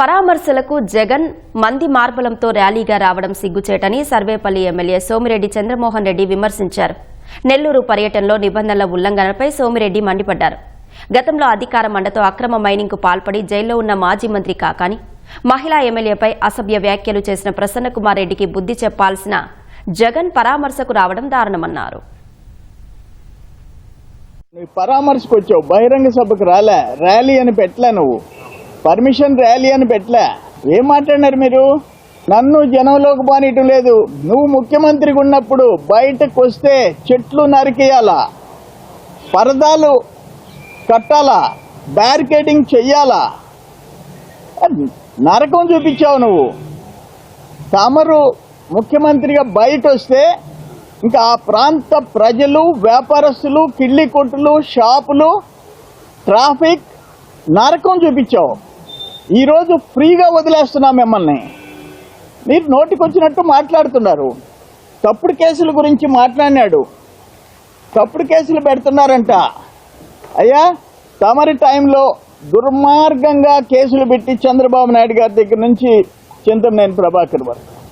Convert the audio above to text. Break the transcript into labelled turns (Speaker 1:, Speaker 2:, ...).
Speaker 1: పరామర్శలకు జగన్ మంది మార్బలంతో ర్యాలీగా రావడం సిగ్గుచేటని సర్వేపల్లి ఎమ్మెల్యే సోమిరెడ్డి చంద్రమోహన్ రెడ్డి విమర్శించారు. నెల్లూరు పర్యటనలో నిబంధనల ఉల్లంఘనపై సోమిరెడ్డి మండిపడ్డారు. గతంలో అధికార మండతో అక్రమ మైనింగ్కు పాల్పడి జైల్లో ఉన్న మాజీ మంత్రి కాకాని మహిళా ఎమ్మెల్యేపై అసభ్య వ్యాఖ్యలు చేసిన ప్రసన్నకుమార్ రెడ్డికి బుద్ధి చెప్పాల్సిన జగన్ పరామర్శకు రావడం దారుణమన్నారు.
Speaker 2: పరామర్శకు వచ్చావు. బహిరంగ సభకు రాలే. ర్యాలీ అని పెట్టలే నువ్వు. పర్మిషన్ ర్యాలీ అని పెట్టలే. ఏం మాట్లాడినారు మీరు? నన్ను జనంలోకి బానియటం లేదు. నువ్వు ముఖ్యమంత్రిగా ఉన్నప్పుడు బయటకు వస్తే చెట్లు నరికేయాలా? పరదాలు కట్టాలా? బ్యారికేడింగ్ చెయ్యాలా? నరకం చూపించావు నువ్వు. తమరు ముఖ్యమంత్రిగా బయట వస్తే ఇంకా ఆ ప్రాంత ప్రజలు వ్యాపారస్తులు కిళ్ళి కొట్టులు షాపులు ట్రాఫిక్ నరకం చూపించావు. ఈరోజు ఫ్రీగా వదిలేస్తున్నాం మిమ్మల్ని. మీరు నోటికొచ్చినట్టు మాట్లాడుతున్నారు. తప్పుడు కేసుల గురించి మాట్లాడినాడు. తప్పుడు కేసులు పెడుతున్నారంట. అయ్యా తమరి టైంలో దుర్మార్గంగా కేసులు పెట్టి చంద్రబాబు నాయుడు గారి దగ్గర నుంచి చింతమనేని ప్రభాకర్ వరకు